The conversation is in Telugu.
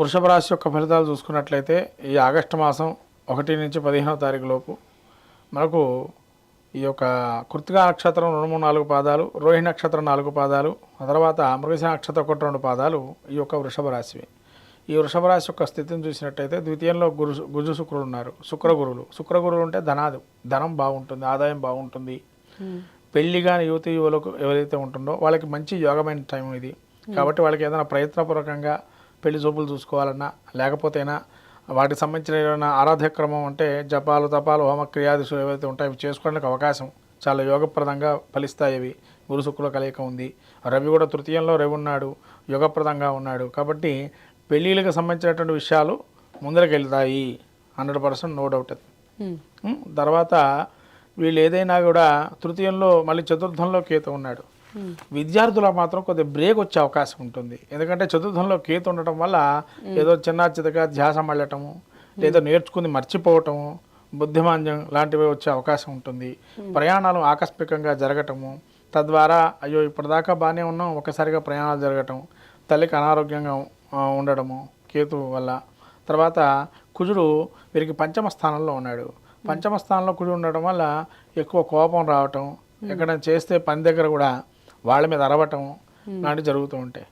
వృషభ రాశి యొక్క ఫలితాలు చూసుకున్నట్లయితే ఈ ఆగస్టు మాసం ఒకటి నుంచి పదిహేనో తారీఖు లోపు మనకు ఈ యొక్క కృతికా నక్షత్రం రెండు మూడు నాలుగు పాదాలు రోహిణి నక్షత్రం నాలుగు పాదాలు ఆ తర్వాత మృగశ నక్షత్రం ఒకటి రెండు పాదాలు ఈ యొక్క వృషభ రాశివి. ఈ వృషభ రాశి యొక్క స్థితిని చూసినట్టయితే ద్వితీయంలో గురు గుజు శుక్రుడు ఉన్నారు. శుక్ర గురువులు. శుక్ర గురువులు అంటే ధనాది ధనం బాగుంటుంది ఆదాయం బాగుంటుంది. పెళ్ళి కాని యువతి యువలకు ఎవరైతే ఉంటుందో వాళ్ళకి మంచి యోగమైన టైం ఇది. కాబట్టి వాళ్ళకి ఏదైనా ప్రయత్నపూర్వకంగా పెళ్ళి చూపులు చూసుకోవాలన్నా లేకపోతేనా వాటికి సంబంధించిన ఏదైనా ఆరాధ్య క్రమం అంటే జపాలు తపాలు హోమక్రియాదిశులు ఏవైతే ఉంటాయో అవి చేసుకోవడానికి అవకాశం చాలా యోగప్రదంగా ఫలిస్తాయి అవి. గురు శుక్రుల కలయిక ఉంది. రవి కూడా తృతీయంలో రవి ఉన్నాడు యోగప్రదంగా ఉన్నాడు. కాబట్టి పెళ్ళిళ్ళకి సంబంధించినటువంటి విషయాలు ముందరికి వెళ్తాయి హండ్రెడ్ పర్సెంట్ నో డౌట్? తర్వాత వీళ్ళు ఏదైనా కూడా తృతీయంలో మళ్ళీ చతుర్థంలో కేతు ఉన్నాడు. విద్యార్థులకు మాత్రం కొద్దిగా బ్రేక్ వచ్చే అవకాశం ఉంటుంది. ఎందుకంటే చతుర్థంలో కేతు ఉండటం వల్ల ఏదో చిన్న చితగా ధ్యాస మళ్ళటము లేదా నేర్చుకుని మర్చిపోవటము బుద్ధిమాంద్యం లాంటివి వచ్చే అవకాశం ఉంటుంది. ప్రయాణాలు ఆకస్మికంగా జరగటము తద్వారా అయ్యో ఇప్పటిదాకా బాగానే ఉన్నాం ఒకసారిగా ప్రయాణాలు జరగటం తల్లికి అనారోగ్యంగా ఉండడము కేతు వల్ల. తర్వాత కుజుడు వీరికి పంచమ స్థానంలో ఉన్నాడు. పంచమ స్థానంలో కుజుడు ఉండడం వల్ల ఎక్కువ కోపం రావటం ఎక్కడైనా చేస్తే పని దగ్గర కూడా వాళ్ళ మీద అరవటం లాంటివి జరుగుతూ ఉంటాయి.